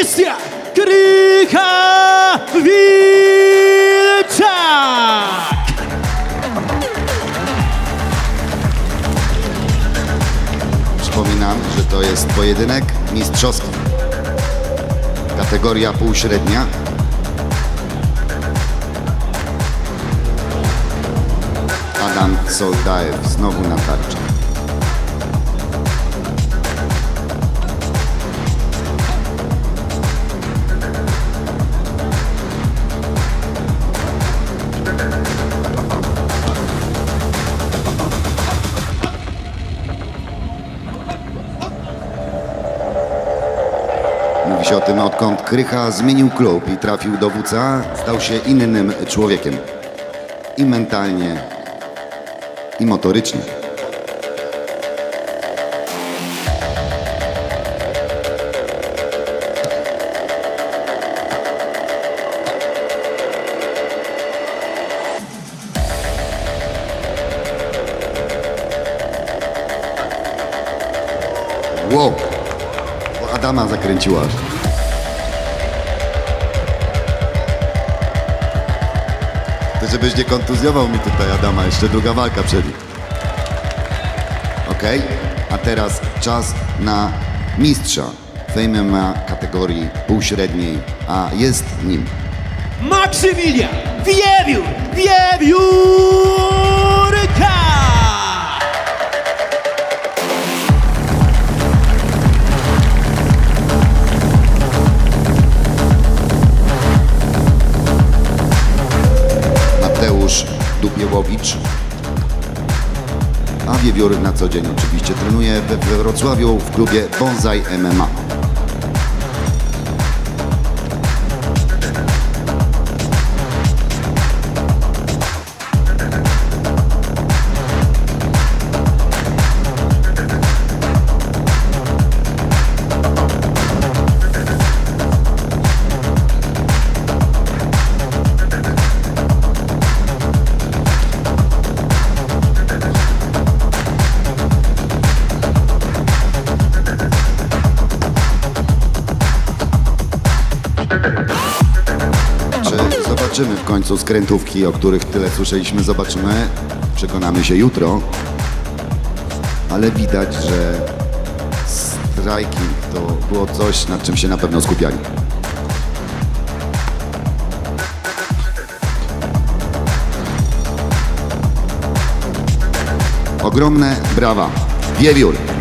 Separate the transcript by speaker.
Speaker 1: Krystian Krycha Wilczak!
Speaker 2: Przypominam, że to jest pojedynek mistrzowski. Kategoria półśrednia. Adam Soldajew znowu na tarczy. Mówi się o tym, odkąd Krycha zmienił klub i trafił do WCA, stał się innym człowiekiem. I mentalnie, i motorycznie. Wow! Adama zakręciła. To żebyś nie kontuzjował mi tutaj Adama, jeszcze druga walka przed nim. Okej, a teraz czas na mistrza Fame MMA kategorii półśredniej, a jest nim
Speaker 1: Maksymilian Wiewiór Wiewiórka!
Speaker 2: Mateusz. A Wiewiór na co dzień oczywiście trenuje we Wrocławiu w klubie Bonsai MMA. Zobaczymy w końcu skrętówki, o których tyle słyszeliśmy, zobaczymy. Przekonamy się jutro. Ale widać, że striking to było coś, nad czym się na pewno skupiali. Ogromne brawa. Wiewiór.